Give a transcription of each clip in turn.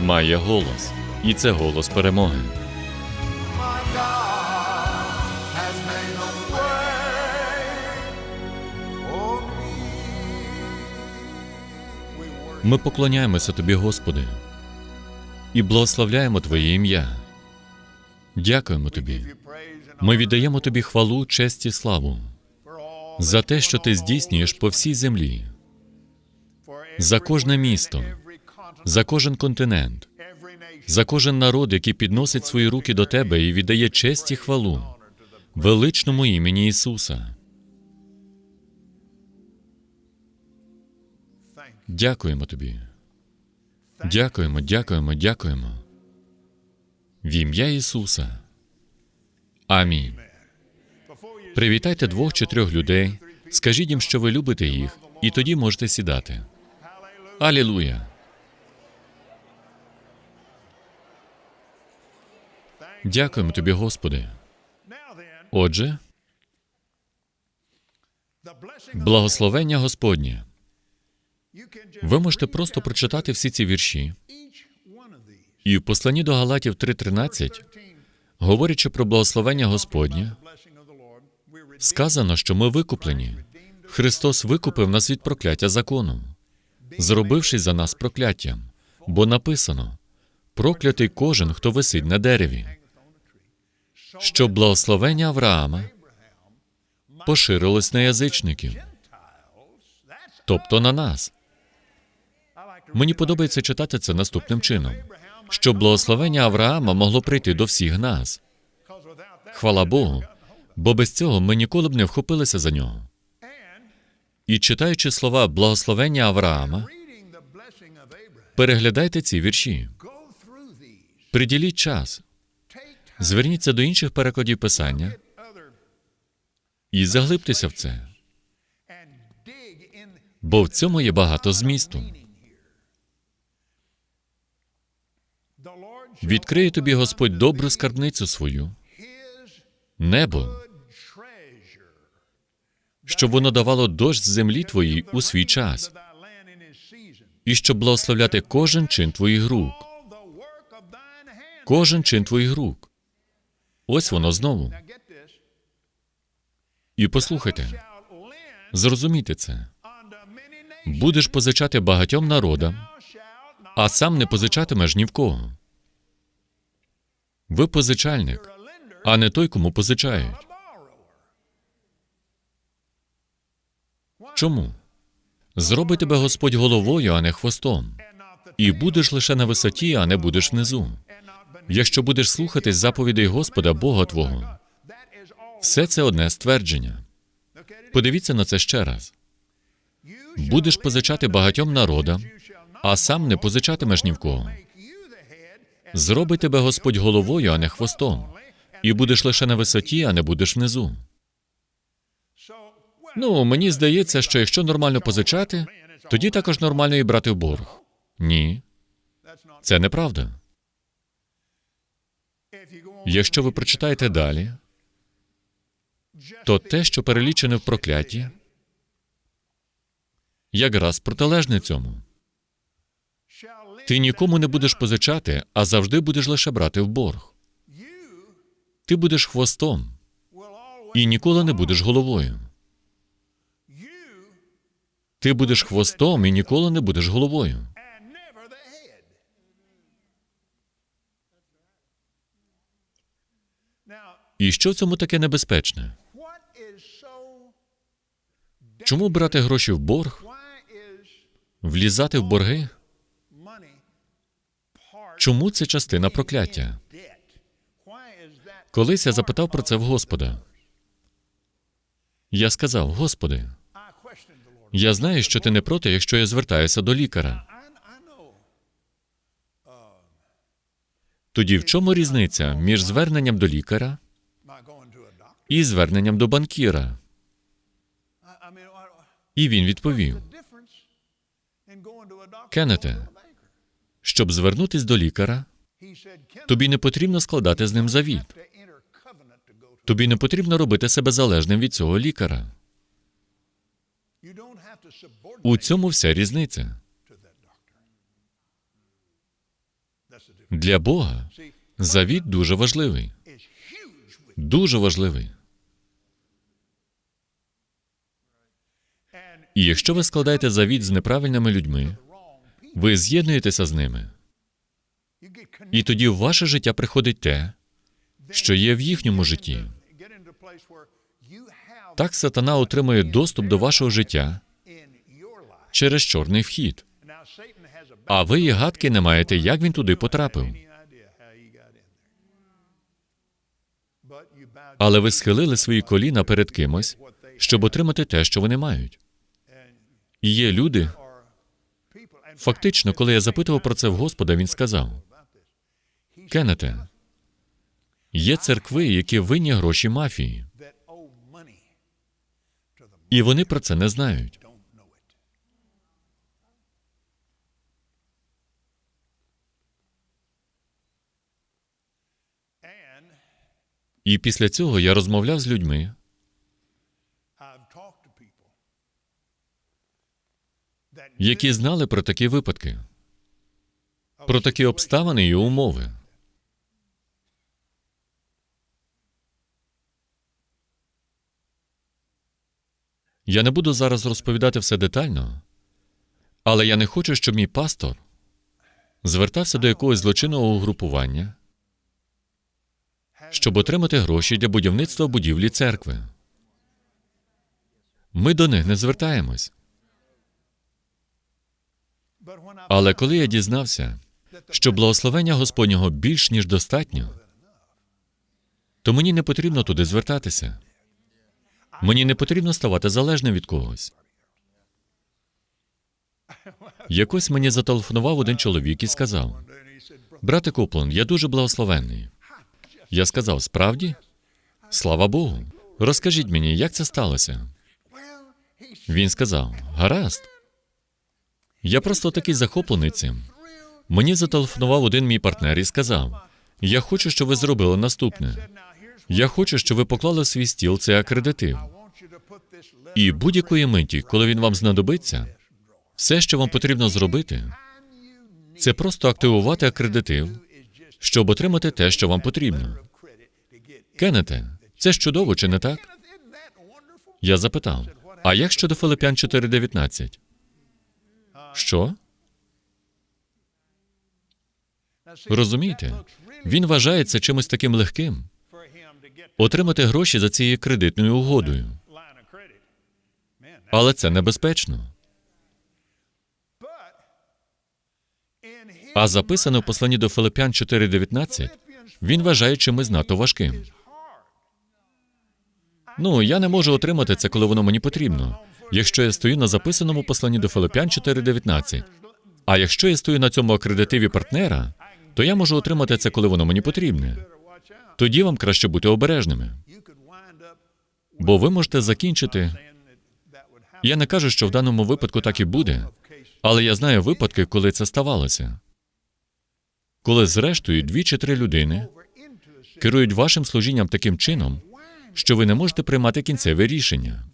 має голос, і це голос перемоги. Ми поклоняємося тобі, Господи, і благословляємо Твоє ім'я. Дякуємо тобі. Ми віддаємо тобі хвалу, честь і славу за те, що ти здійснюєш по всій землі, за кожне місто, за кожен континент, за кожен народ, який підносить свої руки до тебе і віддає честь і хвалу величному імені Ісуса. Дякуємо тобі. Дякуємо, дякуємо, дякуємо. В ім'я Ісуса. Амінь. Привітайте двох чи трьох людей, скажіть їм, що ви любите їх, і тоді можете сідати. Алілуя! Дякуємо тобі, Господи. Отже, благословення Господнє. Ви можете просто прочитати всі ці вірші, і в посланні до Галатів 3.13, говорячи про благословення Господнє, сказано, що ми викуплені. Христос викупив нас від прокляття закону, зробившись за нас прокляттям, бо написано: проклятий кожен, хто висить на дереві, щоб благословення Авраама поширилось на язичників, тобто на нас. Мені подобається читати це наступним чином, щоб благословення Авраама могло прийти до всіх нас. Хвала Богу, бо без цього ми ніколи б не вхопилися за нього. І читаючи слова благословення Авраама, переглядайте ці вірші, приділіть час, зверніться до інших перекладів писання і заглибтеся в це, бо в цьому є багато змісту. Відкриє тобі Господь добру скарбницю свою, небо, щоб воно давало дощ землі твоїй у свій час, і щоб благословляти кожен чин твоїх рук, кожен чин твоїх рук. Ось воно знову. І послухайте, зрозумійте це. Будеш позичати багатьом народам, а сам не позичатимеш ні в кого. Ви позичальник, а не той, кому позичають. Чому? Зробить тебе Господь головою, а не хвостом. І будеш лише на висоті, а не будеш внизу. Якщо будеш слухатись заповідей Господа Бога Твого, все це одне ствердження. Подивіться на це ще раз. Будеш позичати багатьом народам, а сам не позичатимеш ні в кого. Зробить тебе Господь головою, а не хвостом. І будеш лише на висоті, а не будеш внизу. Ну, мені здається, що якщо нормально позичати, тоді також нормально і брати в борг. Ні, це неправда. Якщо ви прочитаєте далі, то те, що перелічене в проклятті, якраз протилежне цьому. Ти нікому не будеш позичати, а завжди будеш лише брати в борг. Ти будеш хвостом і ніколи не будеш головою. Ти будеш хвостом і ніколи не будеш головою. І що в цьому таке небезпечне? Чому брати гроші в борг, влізати в борги? Чому це частина прокляття? Колись я запитав про це в Господа. Я сказав: Господи, я знаю, що ти не проти, якщо я звертаюся до лікаря. Тоді в чому різниця між зверненням до лікаря і зверненням до банкіра? І він відповів: Кеннете, щоб звернутись до лікаря, тобі не потрібно складати з ним завіт. Тобі не потрібно робити себе залежним від цього лікаря. У цьому вся різниця. Для Бога завіт дуже важливий. Дуже важливий. І якщо ви складаєте завіт з неправильними людьми, ви з'єднуєтеся з ними. І тоді в ваше життя приходить те, що є в їхньому житті. Так сатана отримує доступ до вашого життя через чорний вхід. А ви і гадки не маєте, як він туди потрапив. Але ви схилили свої коліна перед кимось, щоб отримати те, що вони мають. Є люди. Фактично, коли я запитував про це в Господа, він сказав: Кеннете, є церкви, які винні гроші мафії, і вони про це не знають. І після цього я розмовляв з людьми, які знали про такі випадки, про такі обставини і умови. Я не буду зараз розповідати все детально, але я не хочу, щоб мій пастор звертався до якогось злочинного угрупування, щоб отримати гроші для будівництва будівлі церкви. Ми до них не звертаємось. Але коли я дізнався, що благословення Господнього більш ніж достатньо, то мені не потрібно туди звертатися. Мені не потрібно ставати залежним від когось. Якось мені зателефонував один чоловік і сказав: Брате Коплан, я дуже благословенний. Я сказав, справді? Слава Богу. Розкажіть мені, як це сталося? Він сказав: Гаразд. Я просто такий захоплений цим. Мені зателефонував один мій партнер і сказав: Я хочу, щоб ви зробили наступне. Я хочу, щоб ви поклали свій стіл цей акредитив. І будь-якої миті, коли він вам знадобиться, все, що вам потрібно зробити, це просто активувати акредитив, щоб отримати те, що вам потрібно. Кеннете, це чудово, чи не так? Я запитав: а як щодо Филипян 4.19? Що? Розумієте? Він вважає це чимось таким легким отримати гроші за цією кредитною угодою. Але це небезпечно. А записано в посланні до Филипян 4.19, він вважає чимось надто важким. Ну, я не можу отримати це, коли воно мені потрібно. Якщо я стою на записаному посланні до Филипян 4.19, а якщо я стою на цьому акредитиві партнера, то я можу отримати це, коли воно мені потрібне. Тоді вам краще бути обережними, бо ви можете закінчити. Я не кажу, що в даному випадку так і буде, але я знаю випадки, коли це ставалося. Коли, зрештою, дві чи три людини керують вашим служінням таким чином, що ви не можете приймати кінцеве рішення,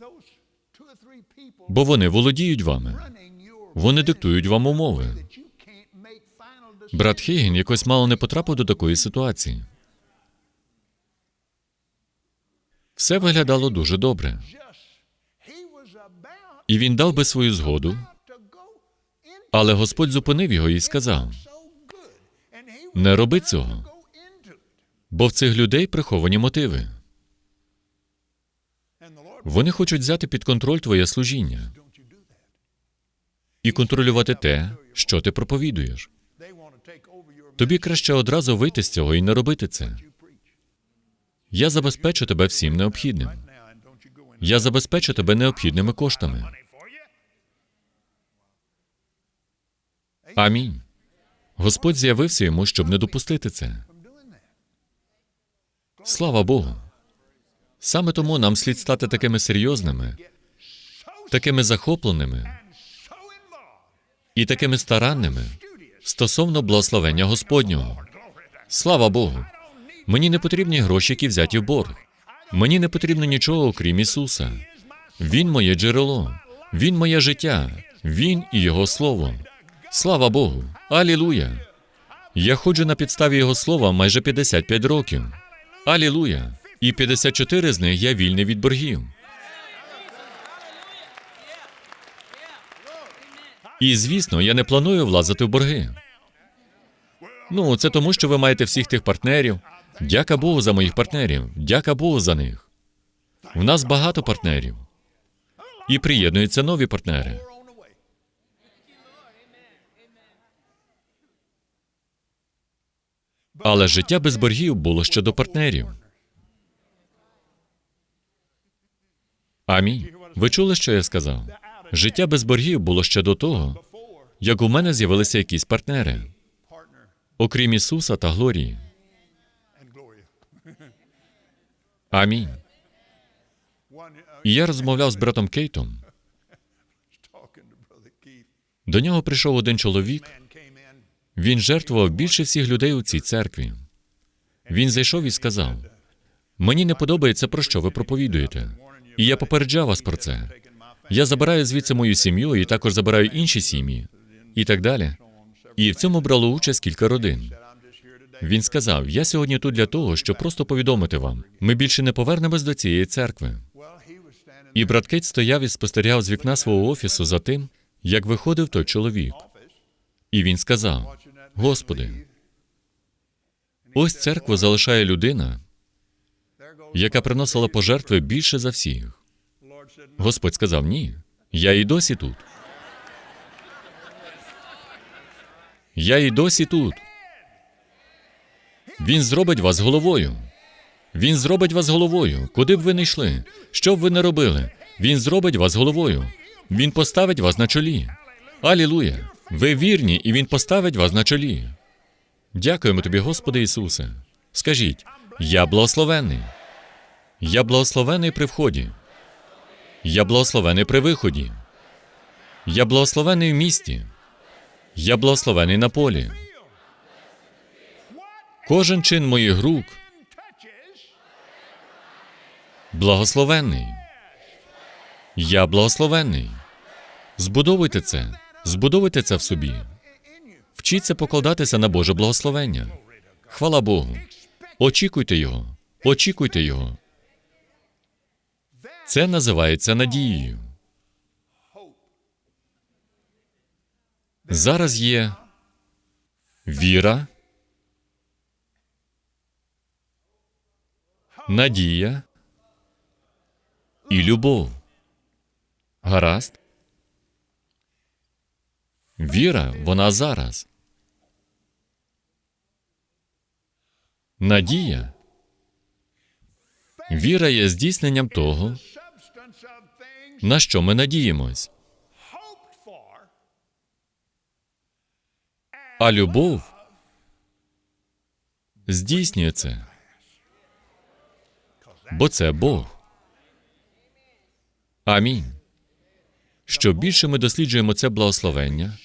бо вони володіють вами, вони диктують вам умови. Брат Хейген якось мало не потрапив до такої ситуації. Все виглядало дуже добре, і він дав би свою згоду, але Господь зупинив його і сказав: Не роби цього. Бо в цих людей приховані мотиви. Вони хочуть взяти під контроль твоє служіння і контролювати те, що ти проповідуєш. Тобі краще одразу вийти з цього і не робити це. Я забезпечу тебе всім необхідним. Я забезпечу тебе необхідними коштами. Амінь. Господь з'явився йому, щоб не допустити це. Слава Богу. Саме тому нам слід стати такими серйозними, такими захопленими і такими старанними стосовно благословення Господнього. Слава Богу. Мені не потрібні гроші, які взяті в борг. Мені не потрібно нічого, окрім Ісуса. Він моє джерело, Він моє життя, Він і Його Слово. Слава Богу! Алілуя! Я ходжу на підставі Його слова майже 55 років. Алілуя! І 54 з них я вільний від боргів. І звісно, я не планую влазити в борги. Ну, це тому, що ви маєте всіх тих партнерів. Дяка Богу за моїх партнерів. Дяка Богу за них. В нас багато партнерів. І приєднуються нові партнери. Але життя без боргів було ще до партнерів. Амінь. Ви чули, що я сказав? Життя без боргів було ще до того, як у мене з'явилися якісь партнери, окрім Ісуса та Глорії. Амінь. І я розмовляв з братом Кейтом. До нього прийшов один чоловік. Він жертвував більше всіх людей у цій церкві. Він зайшов і сказав: Мені не подобається, про що ви проповідуєте. І я попереджав вас про це. Я забираю звідси мою сім'ю і також забираю інші сім'ї, і так далі. І в цьому брало участь кілька родин. Він сказав: Я сьогодні тут для того, щоб просто повідомити вам. Ми більше не повернемось до цієї церкви. І брат Кейт стояв і спостерігав з вікна свого офісу за тим, як виходив той чоловік. І він сказав: Господи, ось церкву залишає людина, яка приносила пожертви більше за всіх. Господь сказав: Ні, я і досі тут. Я і досі тут. Він зробить вас головою. Він зробить вас головою, куди б ви не йшли, що б ви не робили. Він зробить вас головою. Він поставить вас на чолі. Алілуя! Ви вірні, і Він поставить вас на чолі. Дякуємо тобі, Господи Ісусе. Скажіть, я благословений. Я благословений при вході. Я благословений при виході. Я благословений в місті. Я благословений на полі. Кожен чин моїх рук touches благословенний. Я благословенний. Збудовуйте це. Збудовуйте це в собі. Вчіться покладатися на Боже благословення. Хвала Богу. Очікуйте Його. Очікуйте Його. Це називається надією. Зараз є віра, надія і любов. Гаразд? Віра, вона зараз. Надія. Віра є здійсненням того, на що ми надіємось. А любов здійснює це. Бо це Бог. Амінь. Що більше ми досліджуємо це благословення,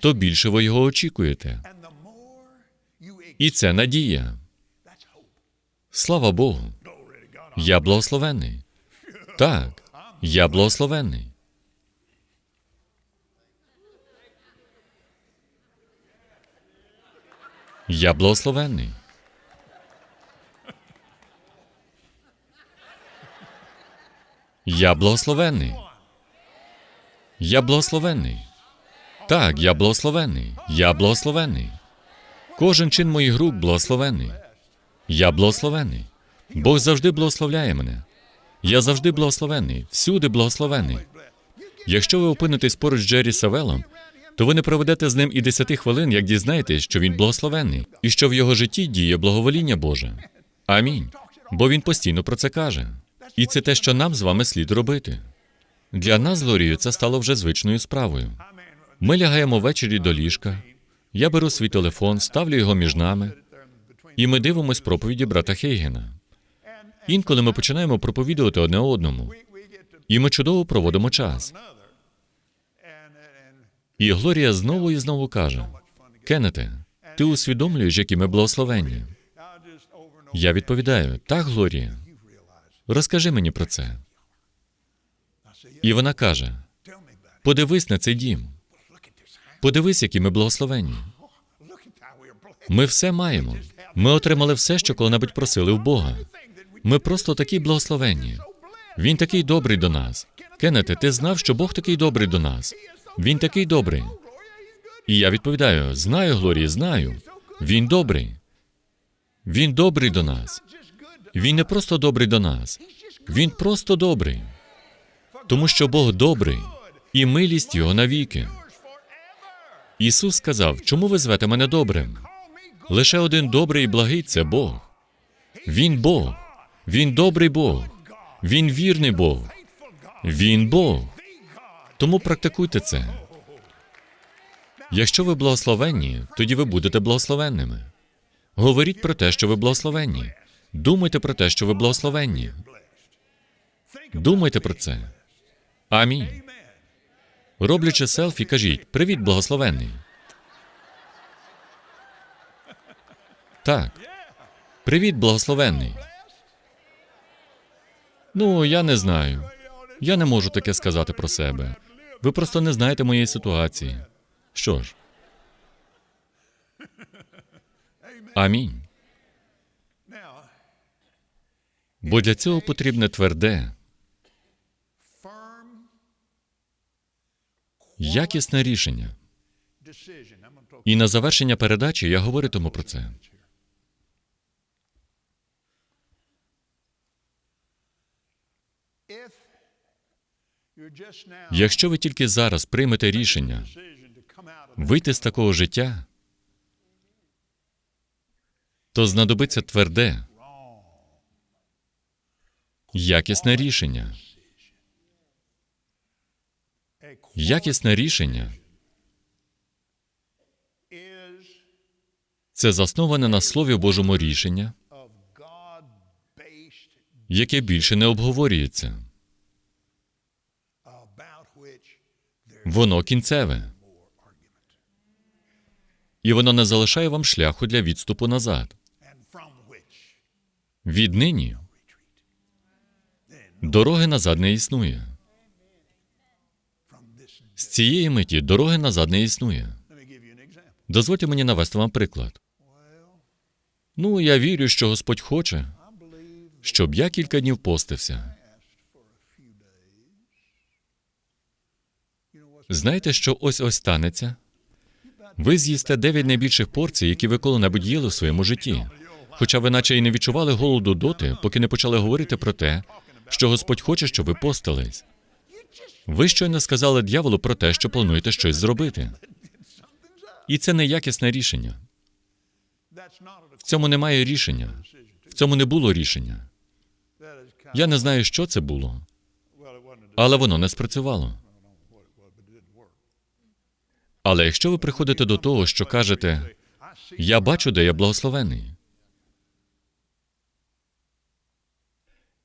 то більше ви його очікуєте. І це надія. Слава Богу. Я благословений. Так, я благословений. Я благословений. Я благословений. Я благословений. Так, я благословений. Я благословений. Кожен чин моїх рук благословений. Я благословений. Бог завжди благословляє мене. Я завжди благословений, всюди благословений. Якщо ви опинитесь поруч з Джері Савелом, то ви не проведете з ним і десяти хвилин, як дізнаєтесь, що він благословений, і що в його житті діє благовоління Боже. Амінь. Бо він постійно про це каже. І це те, що нам з вами слід робити. Для нас з Лорією це стало вже звичною справою. Ми лягаємо ввечері до ліжка. Я беру свій телефон, ставлю його між нами, і ми дивимось проповіді брата Хейгена. Інколи ми починаємо проповідувати одне одному, і ми чудово проводимо час. І Глорія знову і знову каже: Кеннете, ти усвідомлюєш, які ми благословенні. Я відповідаю: так, Глорія. Розкажи мені про це. І вона каже: подивись на цей дім. Подивись, які ми благословенні. Ми все маємо. Ми отримали все, що коли-небудь просили в Бога. Ми просто такі благословенні. Він такий добрий до нас. Кеннете, ти знав, що Бог такий добрий до нас. Він такий добрий. І я відповідаю: знаю, Глорії, знаю. Він добрий. Він добрий до нас. Він не просто добрий до нас. Він просто добрий. Тому що Бог добрий, і милість його навіки. Ісус сказав: чому ви звете мене добрим? Лише один добрий і благий це Бог. Він Бог. Він добрий Бог. Він вірний Бог. Він Бог. Тому практикуйте це. Якщо ви благословенні, тоді ви будете благословенними. Говоріть про те, що ви благословенні. Думайте про те, що ви благословенні. Думайте про це. Амінь. Роблячи селфі, кажіть: Привіт, благословенний. Так. Привіт, благословенний. Ну, я не знаю. Я не можу таке сказати про себе. Ви просто не знаєте моєї ситуації. Що ж? Амінь. Бо для цього потрібне тверде, якісне рішення. І на завершення передачі я говоритиму про це. Якщо ви тільки зараз приймете рішення вийти з такого життя, то знадобиться тверде, якісне рішення. Якісне рішення це засноване на Слові Божому рішення, яке більше не обговорюється. Воно кінцеве. І воно не залишає вам шляху для відступу назад. Віднині дороги назад не існує. З цієї миті дороги назад не існує. Дозвольте мені навести вам приклад. Ну, я вірю, що Господь хоче, щоб я кілька днів постився. Знаєте, що ось ось станеться? Ви з'їсте дев'ять найбільших порцій, які ви коли-небудь їли в своєму житті. Хоча ви наче і не відчували голоду доти, поки не почали говорити про те, що Господь хоче, щоб ви постились. Ви щойно сказали дьяволу про те, що плануєте щось зробити. І це не якісне рішення. В цьому немає рішення. В цьому не було рішення. Я не знаю, що це було, але воно не спрацювало. Але якщо ви приходите до того, що кажете, я бачу, де я благословений.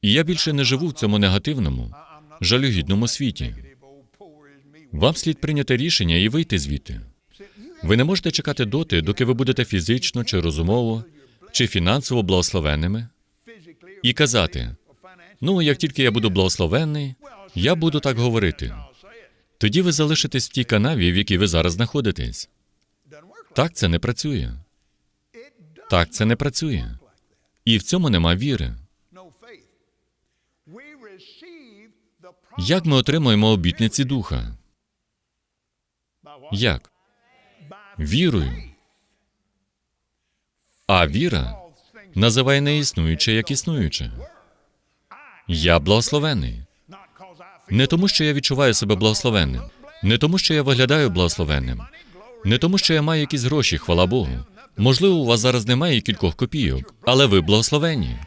І я більше не живу в цьому негативному, жалюгідному світі. Вам слід прийняти рішення і вийти звідти. Ви не можете чекати доти, доки ви будете фізично чи розумово, чи фінансово благословенними, і казати: ну, як тільки я буду благословенний, я буду так говорити. Тоді ви залишитесь в тій канаві, в якій ви зараз знаходитесь. Так це не працює. Так це не працює. І в цьому нема віри. Як ми отримуємо обітниці духа? Як? Вірою. А віра називає неіснуюче як існуюче. Я благословений. Не тому, що я відчуваю себе благословенним, не тому, що я виглядаю благословенним, не тому, що я маю якісь гроші, хвала Богу. Можливо, у вас зараз немає кількох копійок, але ви благословенні.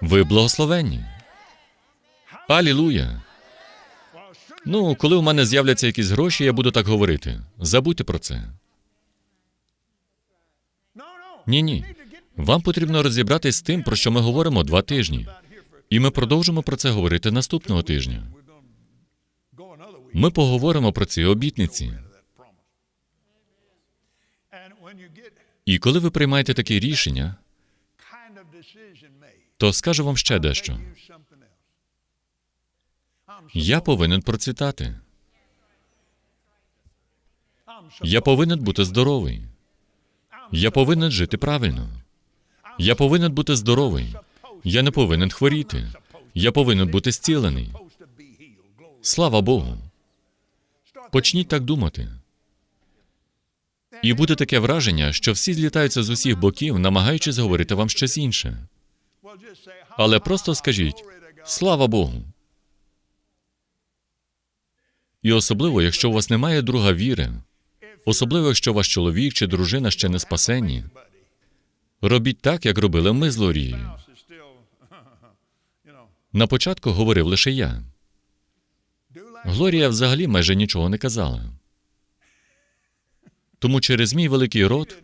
Ви благословенні. Алілуя. Ну, коли у мене з'являться якісь гроші, я буду так говорити. Забудьте про це. Ні, ні. Вам потрібно розібратись з тим, про що ми говоримо два тижні. І ми продовжимо про це говорити наступного тижня. Ми поговоримо про ці обітниці. І коли ви приймаєте такі рішення, то скажу вам ще дещо. Я повинен процвітати. Я повинен бути здоровий. Я повинен жити правильно. Я повинен бути здоровий. Я не повинен хворіти. Я повинен бути зцілений. Слава Богу. Почніть так думати. І буде таке враження, що всі злітаються з усіх боків, намагаючись говорити вам щось інше. Але просто скажіть слава Богу. І особливо, якщо у вас немає друга віри, особливо, якщо ваш чоловік чи дружина ще не спасені, робіть так, як робили ми з Лорією. На початку говорив лише я. Глорія взагалі майже нічого не казала. Тому через мій великий рот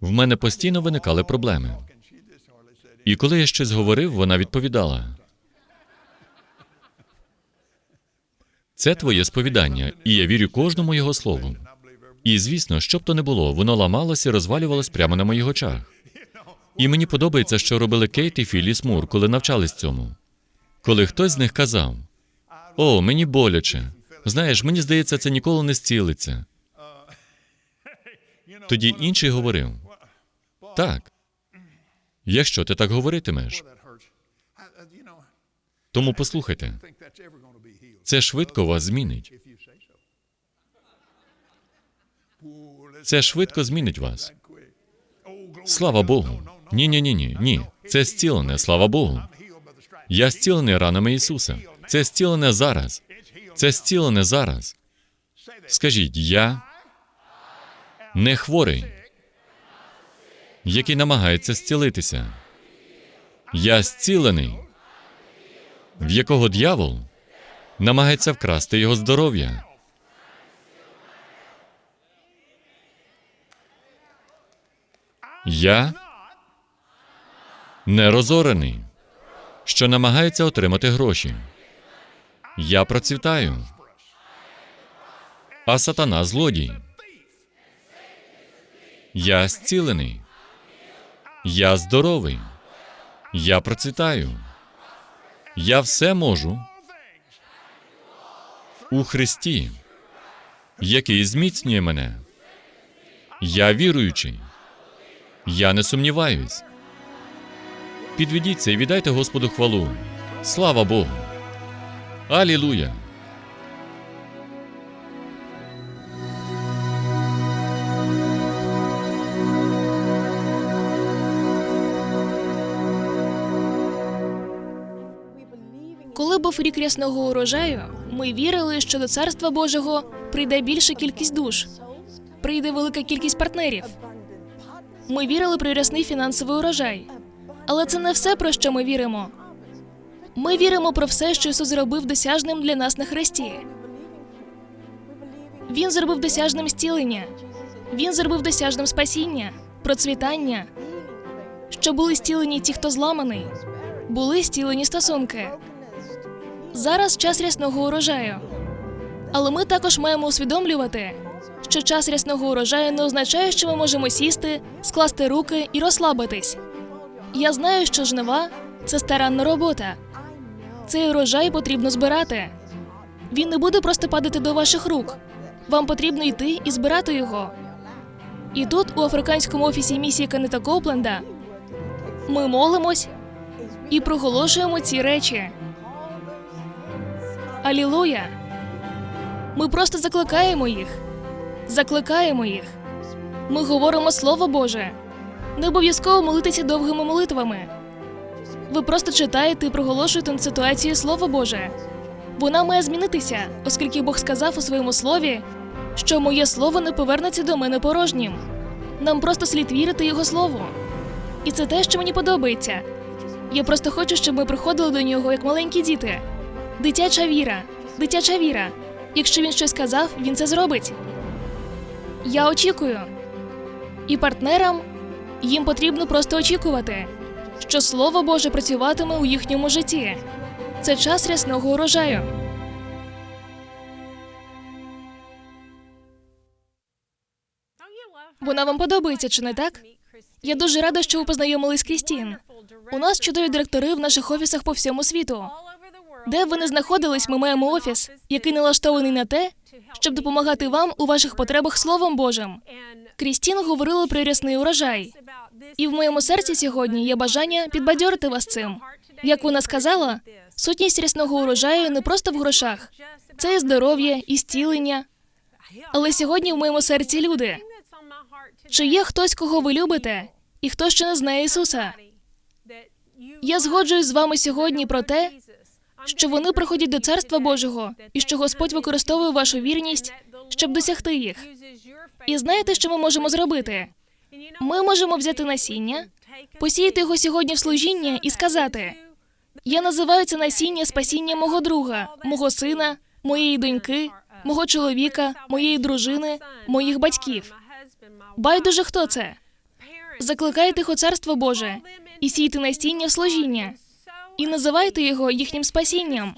в мене постійно виникали проблеми. І коли я щось говорив, вона відповідала. Це твоє сповідання, і я вірю кожному його слову. І звісно, що б то не було, воно ламалося і розвалювалось прямо на моїх очах. І мені подобається, що робили Кейт і Філіс Мур, коли навчались цьому. Коли хтось з них казав: О, мені боляче. Знаєш, мені здається, це ніколи не зцілиться. Тоді інший говорив: Так. Якщо ти так говоритимеш, тому послухайте, це швидко вас змінить. Це швидко змінить вас. Слава Богу. Ні, ні, ні, ні, ні. Це зцілене, слава Богу. Я зцілений ранами Ісуса. Це зцілене зараз. Це зцілене зараз. Скажіть, я не хворий, який намагається зцілитися. Я зцілений, в якого дьявол намагається вкрасти його здоров'я. Я не розорений, що намагається отримати гроші. Я процвітаю. А сатана злодій. Я зцілений. Я здоровий. Я процвітаю. Я все можу у Христі, який зміцнює мене. Я віруючий. Я не сумніваюсь. Підведіться і віддайте Господу хвалу. Слава Богу. Алілуя. Коли був рік рясного урожаю, ми вірили, що до царства Божого прийде більша кількість душ, прийде велика кількість партнерів. Ми вірили про рясний фінансовий урожай. Але це не все, про що ми віримо. Ми віримо про все, що Ісус зробив досяжним для нас на хресті. Він зробив досяжним зцілення. Він зробив досяжним спасіння, процвітання. Що були зцілені ті, хто зламаний, були зцілені стосунки. Зараз час рясного урожаю. Але ми також маємо усвідомлювати, що час рясного урожаю не означає, що ми можемо сісти, скласти руки і розслабитись. Я знаю, що жнива це старанна робота. Цей урожай потрібно збирати. Він не буде просто падати до ваших рук. Вам потрібно йти і збирати його. І тут, у африканському офісі місії Канета Копленда, ми молимось і проголошуємо ці речі. Алілуя! Ми просто закликаємо їх. Закликаємо їх. Ми говоримо Слово Боже. Не обов'язково молитися довгими молитвами. Ви просто читаєте і проголошуєте над ситуацією Слово Боже. Вона має змінитися, оскільки Бог сказав у своєму слові, що моє слово не повернеться до мене порожнім. Нам просто слід вірити Його слову. І це те, що мені подобається. Я просто хочу, щоб ми приходили до нього як маленькі діти. Дитяча віра, дитяча віра. Якщо він щось сказав, він це зробить. Я очікую. І партнерам їм потрібно просто очікувати, що Слово Боже працюватиме у їхньому житті. Це час рясного урожаю. Вона вам подобається, чи не так? Я дуже рада, що ви познайомились Крістін. У нас чудові директори в наших офісах по всьому світу. Де б ви не знаходились, ми маємо офіс, який налаштований на те, щоб допомагати вам у ваших потребах Словом Божим. Крістін говорила про рясний урожай. І в моєму серці сьогодні є бажання підбадьорити вас цим. Як вона сказала, сутність рясного урожаю не просто в грошах, це і здоров'я, і зцілення. Але сьогодні в моєму серці люди. Чи є хтось, кого ви любите, і хто ще не знає Ісуса? Я згоджуюсь з вами сьогодні про те, що вони приходять до Царства Божого і що Господь використовує вашу вірність, щоб досягти їх. І знаєте, що ми можемо зробити? Ми можемо взяти насіння, посіяти його сьогодні в служіння і сказати: Я називаю це насіння спасіння мого друга, мого сина, моєї доньки, мого чоловіка, моєї дружини, моїх батьків. Байдуже хто це? Закликайте у Царство Боже і сійте насіння в служіння, і називайте його їхнім спасінням.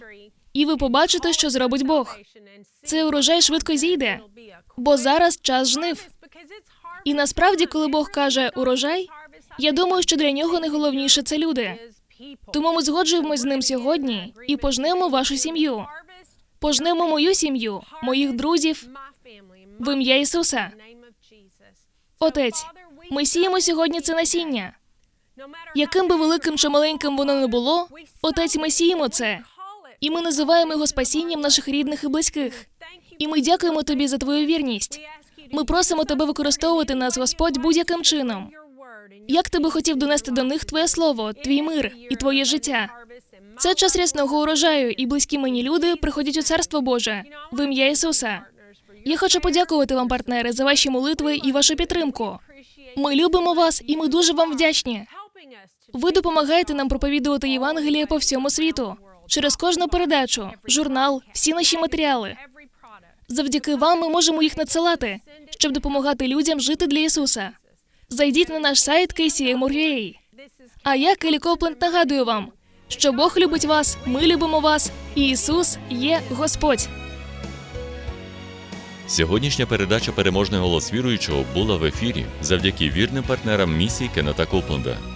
І ви побачите, що зробить Бог. Цей урожай швидко зійде, бо зараз час жнив. І насправді, коли Бог каже урожай, я думаю, що для нього найголовніше це люди. Тому ми згоджуємось з ним сьогодні і пожнемо вашу сім'ю. Пожнемо мою сім'ю, моїх друзів в ім'я Ісуса. Отець, ми сіємо сьогодні це насіння. Яким би великим чи маленьким воно не було, отець, ми сіємо це. І ми називаємо його спасінням наших рідних і близьких. І ми дякуємо тобі за твою вірність. Ми просимо тебе використовувати нас, Господь, будь-яким чином. Як ти би хотів донести до них твоє слово, твій мир і твоє життя? Це час рясного урожаю, і близькі мені люди приходять у царство Боже в ім'я Ісуса. Я хочу подякувати вам, партнери, за ваші молитви і вашу підтримку. Ми любимо вас і ми дуже вам вдячні. Ви допомагаєте нам проповідувати Євангеліє по всьому світу через кожну передачу, журнал, всі наші матеріали. Завдяки вам ми можемо їх надсилати, щоб допомагати людям жити для Ісуса. Зайдіть на наш сайт KCM.ua. А я, Келі Копленд, нагадую вам, що Бог любить вас, ми любимо вас, і Ісус є Господь. Сьогоднішня передача Переможний голос віруючого була в ефірі завдяки вірним партнерам місії Кеннета Копленда.